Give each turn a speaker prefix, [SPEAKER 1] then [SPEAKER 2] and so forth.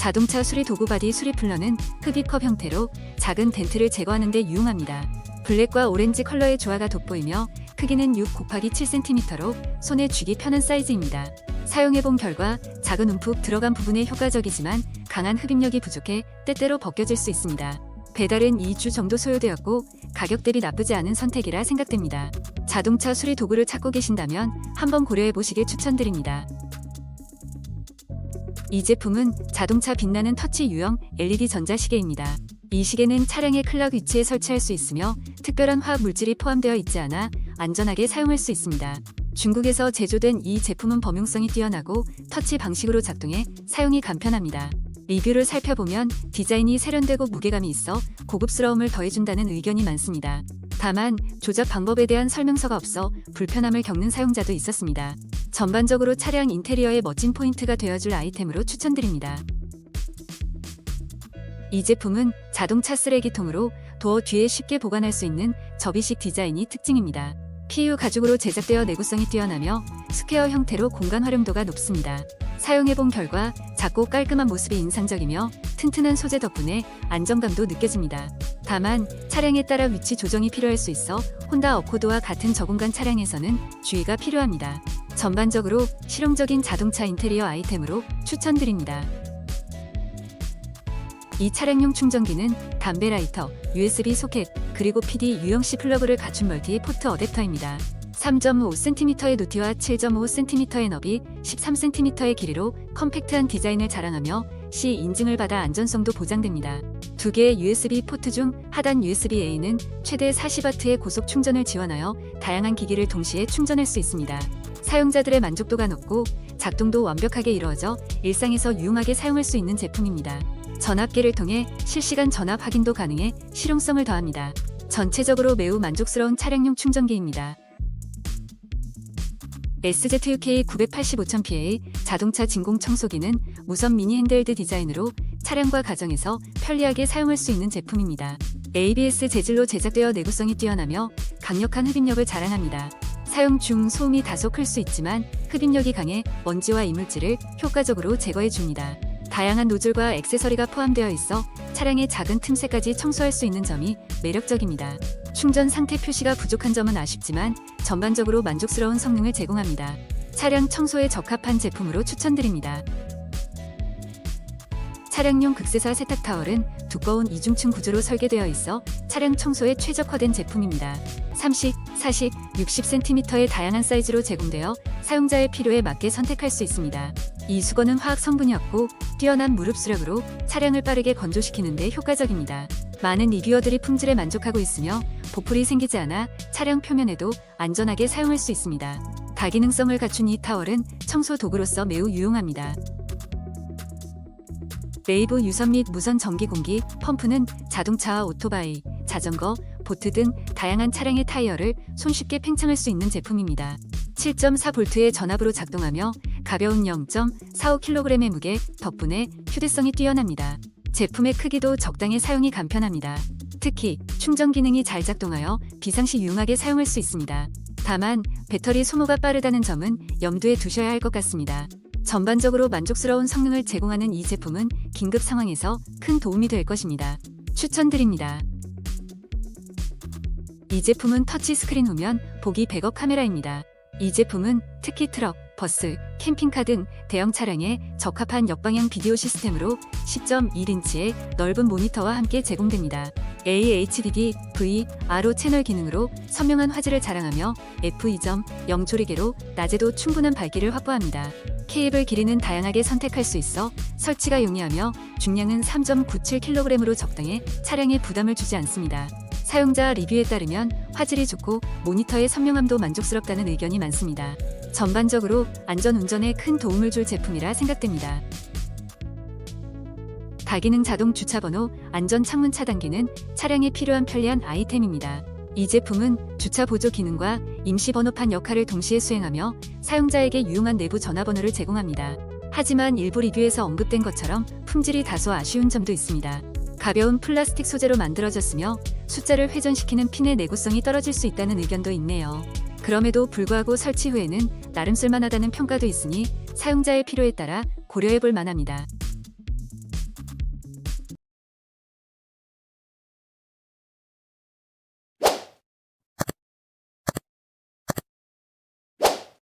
[SPEAKER 1] 자동차 수리 도구 바디 수리 플러는 흡입컵 형태로 작은 덴트를 제거하는 데 유용합니다. 블랙과 오렌지 컬러의 조화가 돋보이며 크기는 6 곱하기 7cm로 손에 쥐기 편한 사이즈입니다. 사용해본 결과 작은 움푹 들어간 부분에 효과적이지만 강한 흡입력이 부족해 때때로 벗겨질 수 있습니다. 배달은 2주 정도 소요되었고 가격 대비 나쁘지 않은 선택이라 생각됩니다. 자동차 수리 도구를 찾고 계신다면 한번 고려해 보시길 추천드립니다. 이 제품은 자동차 빛나는 터치 유형 LED 전자시계입니다. 이 시계는 차량의 클락 위치에 설치할 수 있으며 특별한 화학 물질이 포함되어 있지 않아 안전하게 사용할 수 있습니다. 중국에서 제조된 이 제품은 범용성이 뛰어나고 터치 방식으로 작동해 사용이 간편합니다. 리뷰를 살펴보면 디자인이 세련되고 무게감이 있어 고급스러움을 더해준다는 의견이 많습니다. 다만 조작 방법에 대한 설명서가 없어 불편함을 겪는 사용자도 있었습니다. 전반적으로 차량 인테리어의 멋진 포인트가 되어줄 아이템으로 추천드립니다. 이 제품은 자동차 쓰레기통으로 도어 뒤에 쉽게 보관할 수 있는 접이식 디자인이 특징입니다. PU 가죽으로 제작되어 내구성이 뛰어나며 스퀘어 형태로 공간 활용도가 높습니다. 사용해본 결과 작고 깔끔한 모습이 인상적이며 튼튼한 소재 덕분에 안정감도 느껴집니다. 다만 차량에 따라 위치 조정이 필요할 수 있어 혼다 어코드와 같은 저공간 차량에서는 주의가 필요합니다. 전반적으로 실용적인 자동차 인테리어 아이템으로 추천드립니다. 이 차량용 충전기는 담배 라이터, USB 소켓, 그리고 PD 유형C 플러그를 갖춘 멀티 포트 어댑터입니다. 3.5cm의 높이와 7.5cm의 너비, 13cm의 길이로 컴팩트한 디자인을 자랑하며 C 인증을 받아 안전성도 보장됩니다. 두 개의 USB 포트 중 하단 USB-A는 최대 40W의 고속 충전을 지원하여 다양한 기기를 동시에 충전할 수 있습니다. 사용자들의 만족도가 높고 작동도 완벽하게 이루어져 일상에서 유용하게 사용할 수 있는 제품입니다. 전압기를 통해 실시간 전압 확인도 가능해 실용성을 더합니다. 전체적으로 매우 만족스러운 차량용 충전기입니다. SZUK 985,000PA 자동차 진공 청소기는 무선 미니 핸드헬드 디자인으로 차량과 가정에서 편리하게 사용할 수 있는 제품입니다. ABS 재질로 제작되어 내구성이 뛰어나며 강력한 흡입력을 자랑합니다. 사용 중 소음이 다소 클 수 있지만 흡입력이 강해 먼지와 이물질을 효과적으로 제거해 줍니다. 다양한 노즐과 액세서리가 포함되어 있어 차량의 작은 틈새까지 청소할 수 있는 점이 매력적입니다. 충전 상태 표시가 부족한 점은 아쉽지만 전반적으로 만족스러운 성능을 제공합니다. 차량 청소에 적합한 제품으로 추천드립니다. 차량용 극세사 세탁 타월은 두꺼운 이중층 구조로 설계되어 있어 차량 청소에 최적화된 제품입니다. 30, 40, 60cm의 다양한 사이즈로 제공되어 사용자의 필요에 맞게 선택할 수 있습니다. 이 수건은 화학 성분이 없고 뛰어난 무릎 수력으로 차량을 빠르게 건조시키는 데 효과적입니다. 많은 리뷰어들이 품질에 만족하고 있으며 보풀이 생기지 않아 차량 표면에도 안전하게 사용할 수 있습니다. 다기능성을 갖춘 이 타월은 청소 도구로서 매우 유용합니다. 레이브 유선 및 무선 전기 공기 펌프는 자동차와 오토바이, 자전거, 보트 등 다양한 차량의 타이어를 손쉽게 팽창할 수 있는 제품입니다. 7.4V의 전압으로 작동하며 가벼운 0.45kg의 무게 덕분에 휴대성이 뛰어납니다. 제품의 크기도 적당히 사용이 간편합니다. 특히 충전 기능이 잘 작동하여 비상시 유용하게 사용할 수 있습니다. 다만 배터리 소모가 빠르다는 점은 염두에 두셔야 할 것 같습니다. 전반적으로 만족스러운 성능을 제공하는 이 제품은 긴급 상황에서 큰 도움이 될 것입니다. 추천드립니다. 이 제품은 터치 스크린 후면 보기 백업 카메라입니다. 이 제품은 특히 트럭, 버스, 캠핑카 등 대형 차량에 적합한 역방향 비디오 시스템으로 10.1인치의 넓은 모니터와 함께 제공됩니다. AHDD, V, RO 채널 기능으로 선명한 화질을 자랑하며 F2.0 조리개로 낮에도 충분한 밝기를 확보합니다. 케이블 길이는 다양하게 선택할 수 있어 설치가 용이하며 중량은 3.97kg으로 적당해 차량에 부담을 주지 않습니다. 사용자 리뷰에 따르면 화질이 좋고 모니터의 선명함도 만족스럽다는 의견이 많습니다. 전반적으로 안전 운전에 큰 도움을 줄 제품이라 생각됩니다. 다기능 자동 주차 번호 안전 창문 차단기는 차량에 필요한 편리한 아이템입니다. 이 제품은 주차 보조 기능과 임시 번호판 역할을 동시에 수행하며 사용자에게 유용한 내부 전화번호를 제공합니다. 하지만 일부 리뷰에서 언급된 것처럼 품질이 다소 아쉬운 점도 있습니다. 가벼운 플라스틱 소재로 만들어졌으며 숫자를 회전시키는 핀의 내구성이 떨어질 수 있다는 의견도 있네요. 그럼에도 불구하고 설치 후에는 나름 쓸만하다는 평가도 있으니 사용자의 필요에 따라 고려해 볼 만합니다.